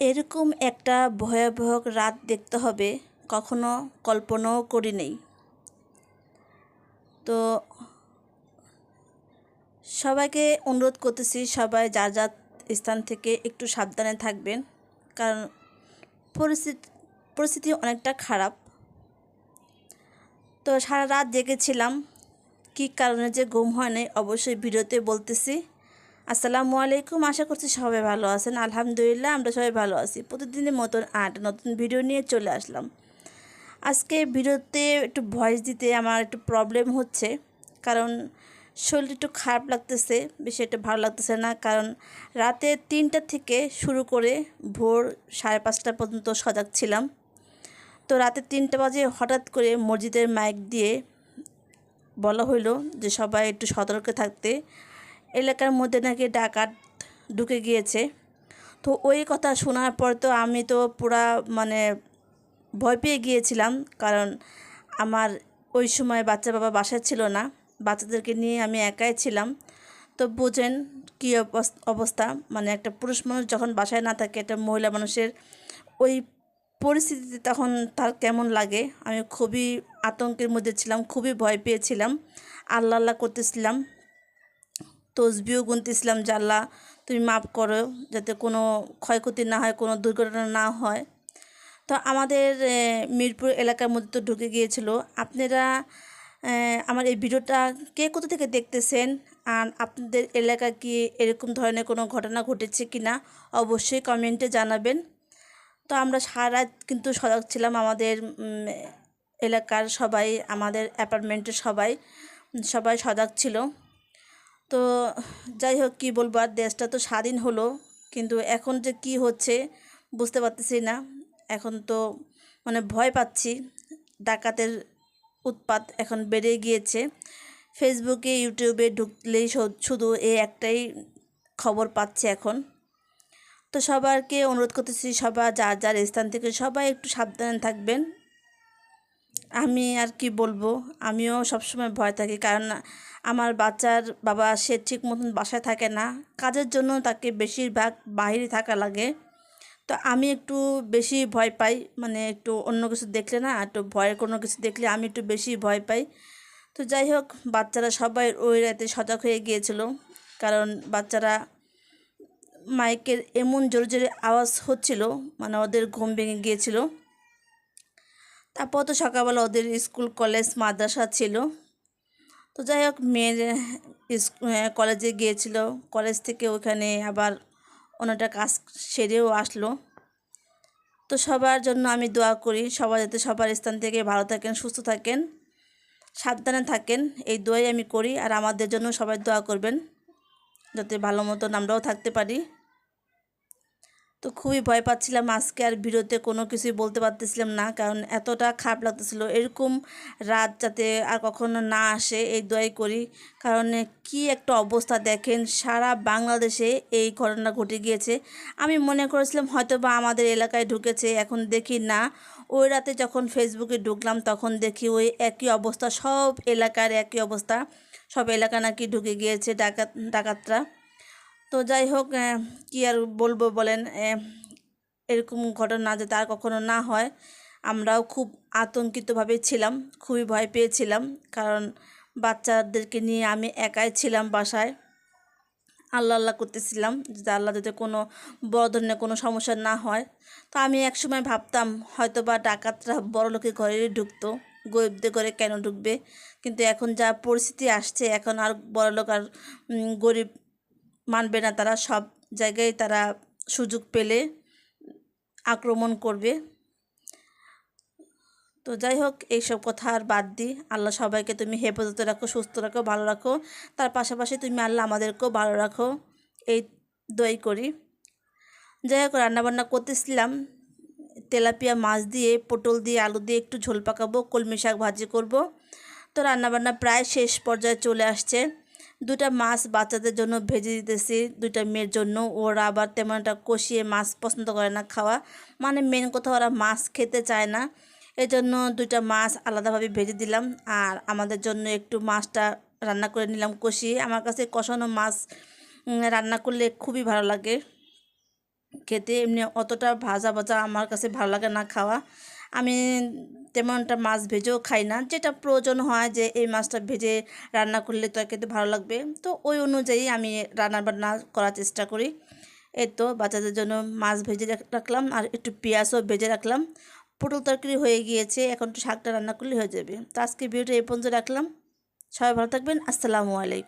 এরকম একটা ভয়াবহ রাত দেখতে হবে, কখনো কল্পনাও করি নেই। তো সবাইকে অনুরোধ করতেছি, সবাই যার যার স্থান থেকে একটু সাবধানে থাকবেন, কারণ পরিস্থিতি পরিস্থিতি অনেকটা খারাপ। তো সারা রাত জেগেছিলাম, কী কারণে যে ঘুম হয় নাই অবশ্যই ভিডিওতে বলতেছি। আসসালামু আলাইকুম, আশা করছি সবাই ভালো আছেন। আলহামদুলিল্লাহ, আমরা সবাই ভালো আছি। প্রতিদিনের মতন আট নতুন ভিডিও নিয়ে চলে আসলাম। আজকে ভিডিওতে একটু ভয়েস দিতে আমার একটু প্রবলেম হচ্ছে। কারণ শরীর একটু খারাপ লাগতেছে বেশি একটা ভালো লাগতেছে না। কারণ রাতে তিনটা থেকে শুরু করে ভোর সাড়ে পাঁচটা পর্যন্ত সজাগ ছিলাম। তো রাতে তিনটা বাজে হঠাৎ করে মসজিদের মাইক দিয়ে বলা হইল যে সবাই একটু সতর্ক থাকতে। এলাকার মধ্যে নাকি ডাকাত ঢুকে গিয়েছে। তো ওই কথা শোনার পর তো আমি তো পুরা মানে ভয় পেয়ে গিয়েছিলাম, কারণ আমার ওই সময় বাচ্চা বাবা বাসায় ছিল না, বাচ্চাদেরকে নিয়ে আমি একাই ছিলাম। তো বুঝেন কী অবস্থা মানে একটা পুরুষ মানুষ যখন বাসায় না থাকে, একটা মহিলা মানুষের ওই পরিস্থিতিতে তখন তার কেমন লাগে? আমি খুবই আতঙ্কের মধ্যে ছিলাম, খুবই ভয় পেয়েছিলাম, আল্লাহ আল্লাহ করতেছিলাম। তসবিও গুনতেছিলাম আল্লাহ তুমি মাফ করো যাতে কোনো ক্ষয়ক্ষতি না হয়, কোনো দুর্ঘটনা না হয়। তো আমাদের মিরপুর এলাকার মধ্যে তো ঢুকে গিয়েছিল। আপনারা আমার এই ভিডিওটা কে কোথা থেকে দেখতেছেন? আর আপনাদের এলাকা কি এরকম ধরনের কোনো ঘটনা ঘটেছে কি না অবশ্যই কমেন্টে জানাবেন। তো আমরা সারা কিন্তু সজাগ ছিলাম আমাদের এলাকার সবাই, আমাদের অ্যাপার্টমেন্টের সবাই সবাই সজাগ ছিল। তো যাই হোক কী বলব, আর দেশটা তো স্বাধীন হলো, কিন্তু এখন যে কি হচ্ছে বুঝতে পারতেছি না। এখন তো মানে ভয় পাচ্ছি, ডাকাতের উৎপাত এখন বেড়ে গিয়েছে। ফেসবুকে, ইউটিউবে ঢুকলেই শুধু এই একটাই খবর পাচ্ছে এখন। তো সবারকে অনুরোধ করতেছি, সবার যার যার স্থান থেকে সবাই একটু সাবধানে থাকবেন। আমি আর কি বলব? আমিও সবসময় ভয় থাকি। কারণ আমার বাচ্চার বাবা, সে ঠিক মতন বাসায় থাকে না। কাজের জন্য তাকে বেশিরভাগ বাহিরে থাকা লাগে। তো আমি একটু বেশি ভয় পাই। মানে একটু অন্য কিছু দেখলে না, একটু ভয়ের কোনো কিছু দেখলে আমি একটু বেশি ভয় পাই। তো যাই হোক, বাচ্চারা সবাই ওই রাতে সজাগ হয়ে গিয়েছিল। কারণ বাচ্চারা মাইকের এমন জোরে জোরে আওয়াজ হচ্ছিল মানে ওদের ঘুম ভেঙে গিয়েছিল। তারপর তো সকালবেলা ওদের স্কুল, কলেজ, মাদ্রাসা ছিল। তো যাই হোক, মেয়ের কলেজে গিয়েছিল। কলেজ থেকে ওখানে আবার ওনাটা কাজ সেরেও আসলো। তো সবার জন্য আমি দোয়া করি, সবাই যাতে সবার স্থান থেকে ভালো থাকেন, সুস্থ থাকেন, সাবধানে থাকেন। এই দোয়াই আমি করি, আর আমাদের জন্য সবাই দোয়া করবেন, যাতে ভালো মতন আমরাও থাকতে পারি। তো খুবই ভয় পাচ্ছিলাম। আজকে আর ভিডিওতে কোনো কিছুই বলতে পারতেছিলাম না, কারণ এতটা খারাপ লাগতেছিল। এরকম রাত যাতে আর কখনো না আসে, এই দোয়াই করি। কারণ কি একটা অবস্থা দেখেন, সারা বাংলাদেশে এই ঘটনা ঘটে গিয়েছে। আমি মনে করেছিলাম হয়তো বা আমাদের এলাকায় ঢুকেছে, এখন দেখি না। ওই রাতে যখন ফেসবুকে ঢুকলাম, তখন দেখি ওই একই অবস্থা, সব এলাকার একই অবস্থা। সব এলাকা নাকি ঢুকে গিয়েছে, ডাকাত, ডাকাতরা। তো যাই হোক কি আর বলব বলেন এরকম ঘটনা যাতে আর কখনো না হয়, আমরাও খুব আতঙ্কিতভাবে ছিলাম, খুবই ভয় পেয়েছিলাম, কারণ বাচ্চাদেরকে নিয়ে আমি একাই ছিলাম বাসায়। আল্লাহ আল্লাহ করতেছিলাম যে আল্লাহ যাতে কোনো বড় ধরনের কোনো সমস্যা না হয়। তো আমি একসময় ভাবতাম হয়তো বা ডাকাতরা বড় লোকের ঘরে ঢুকতো, গরিবদের ঘরে কেন ঢুকবে? কিন্তু এখন যা পরিস্থিতি আসছে, এখন আর বড় লোক আর গরিব মানবে না তারা, সব জায়গায় তারা সুযোগ পেলে আক্রমণ করবে। তো যাই হোক, এইসব কথা আর বাদ দিই আল্লাহ সবাইকে তুমি হেফাজতে রাখো, সুস্থ রাখো, ভালো রাখো। তার পাশাপাশি তুমি আল্লাহ আমাদেরকেও ভালো রাখো। এই দই করি। যাই হোক, রান্নাবান্না করতেছিলাম। তেলাপিয়া মাছ দিয়ে, পটল দিয়ে, আলু দিয়ে একটু ঝোল পাকাবো, কলমি শাক ভাজি করব। তো রান্নাবান্না প্রায় শেষ পর্যায়ে চলে আসছে। দুটা মাছ বাচ্চাদের জন্য ভেজে দিতেছি। দুইটা মেয়ের জন্য। ওরা আবার তেমন একটা কষিয়ে মাছ পছন্দ করে না খাওয়া। মানে মেন কথা ওরা মাছ খেতে চায় না। এই জন্য দুইটা মাছ আলাদাভাবে ভেজে দিলাম। আর আমাদের জন্য একটু মাছটা রান্না করে নিলাম কষিয়ে। আমার কাছে কষানো মাছ রান্না করলে খুবই ভালো লাগে। খেতে এমনি অতটা ভাজা ভাজা আমার কাছে ভালো লাগে না খাওয়া। আমি তেমনটা মাছ ভেজেও খাই না। যেটা প্রয়োজন হয় যে এই মাছটা ভেজে রান্না করলে তো খেতে ভালো লাগবে। তো ওই অনুযায়ী আমি রান্না বান্না করার চেষ্টা করি। এই তো বাচ্চাদের জন্য মাছ ভেজে রাখলাম আর একটু পেঁয়াজও ভেজে রাখলাম। পটল তরকারি হয়ে গিয়েছে, এখন একটু শাকটা রান্না করলে হয়ে যাবে। তো আজকে ভিডিওটা এই পর্যন্ত রাখলাম। সবাই ভালো থাকবেন। আসসালামু আলাইকুম।